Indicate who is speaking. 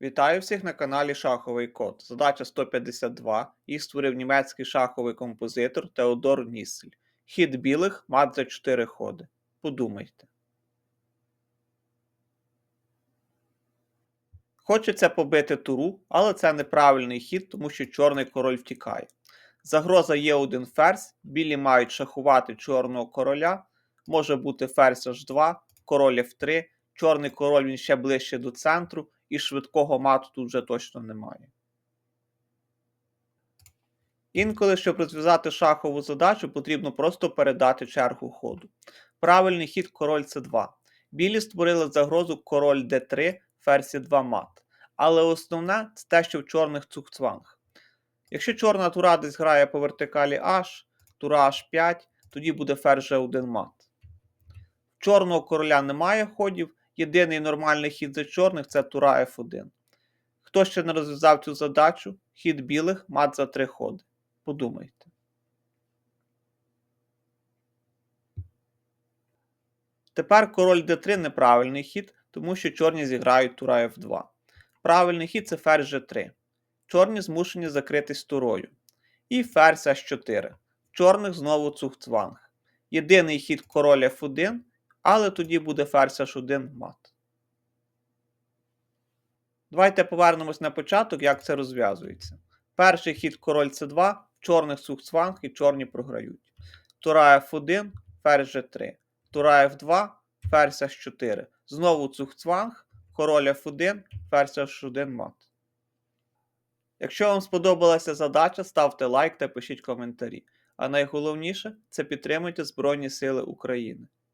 Speaker 1: Вітаю всіх на каналі Шаховий Код. Задача 152. Їх створив німецький шаховий композитор Теодор Ніссель. Хід білих мат за 4 ходи. Подумайте. Хочеться побити туру, але це неправильний хід, тому що чорний король втікає. Загроза є один ферзь, білі мають шахувати чорного короля. Може бути ферзь h2, король f3, чорний король він ще ближче до центру, і швидкого мату тут вже точно немає. Інколи, щоб розв'язати шахову задачу, потрібно просто передати чергу ходу. Правильний хід король c2. Білі створили загрозу король d3, ферзь 2 мат. Але основне це те, що в чорних цукцванг. Якщо чорна тура десь грає по вертикалі H, тура H5, тоді буде ферзь G1 мат. В чорного короля немає ходів, єдиний нормальний хід за чорних це тура F1. Хто ще не розв'язав цю задачу, хід білих мат за три ходи. Подумайте. Тепер король d3 неправильний хід, тому що чорні зіграють тура F2. Правильний хід це ферзь G3. Чорні змушені закритись турою. І ферзь H4. Чорних знову цухцванг. Єдиний хід король F1, але тоді буде ферзь H1 мат. Давайте повернемось на початок, як це розв'язується. Перший хід король c2, чорних цухцванг і чорні програють. Тура F1, ферзь G3. Тура F2, ферзь H4. Знову цухцванг, король F1, ферзь H1 мат. Якщо вам сподобалася задача, ставте лайк та пишіть коментарі. А найголовніше це підтримуйте Збройні Сили України.